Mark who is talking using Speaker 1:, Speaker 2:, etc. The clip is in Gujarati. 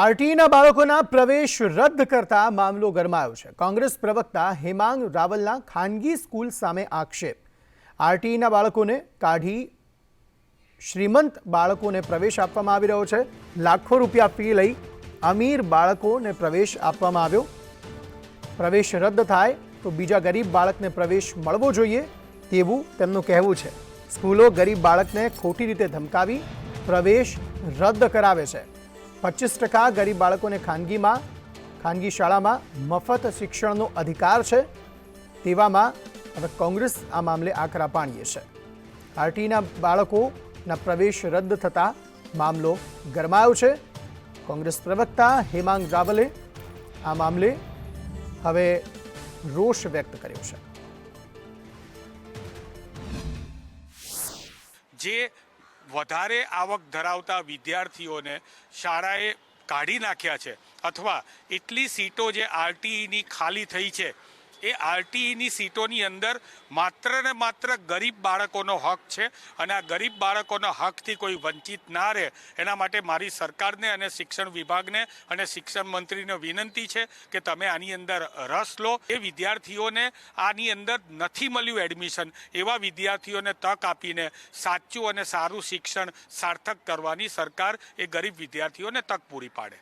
Speaker 1: આરટીઈના બાળકોના પ્રવેશ રદ કરતા મામલો ગરમાયો છે. કોંગ્રેસ પ્રવક્તા હેમાંગ રાવલના ખાનગી સ્કૂલ સામે આક્ષેપ. આરટીઈના બાળકોને કાઢી શ્રીમંત બાળકોને પ્રવેશ આપવામાં આવી રહ્યો છે. લાખો રૂપિયા ફી લઈ અમીર બાળકોને પ્રવેશ આપવામાં આવ્યો. પ્રવેશ રદ થાય તો બીજા ગરીબ બાળકને પ્રવેશ મળવો જોઈએ તેવું તેમનું કહેવું છે. સ્કૂલો ગરીબ બાળકને ખોટી રીતે ધમકાવી પ્રવેશ રદ કરાવે છે. પચીસ ટકા ગરીબ બાળકોને ખાનગીમાં, ખાનગી શાળામાં મફત શિક્ષણનો અધિકાર છે. તેવામાં હવે કોંગ્રેસ આ મામલે આકરા પાણીએ છે. આરટીના બાળકોના પ્રવેશ રદ થતા મામલો ગરમાયો છે. કોંગ્રેસ પ્રવક્તા હેમાંગ રાવલે આ મામલે હવે રોષ વ્યક્ત કર્યો છે.
Speaker 2: જે વધારે આવક ધરાવતા વિદ્યાર્થીઓને શાળાએ કાઢી નાખ્યા છે. અથવા એટલી સીટો જે આરટીઈની ખાલી થઈ છે એ આરટીઈની સીટોની અંદર માત્ર ને માત્ર ગરીબ બાળકોનો હક છે અને આ ગરીબ બાળકોના હકથી કોઈ વંચિત ના રહે, એના માટે મારી સરકારને અને શિક્ષણ વિભાગને અને શિક્ષણ મંત્રીને વિનંતી છે કે તમે આની અંદર રસ લો. એ વિદ્યાર્થીઓને આની અંદર નથી મળ્યું એડમિશન, એવા વિદ્યાર્થીઓને તક આપીને સાચું અને સારું શિક્ષણ સાર્થક કરવાની સરકાર એ ગરીબ વિદ્યાર્થીઓને તક પૂરી પાડે.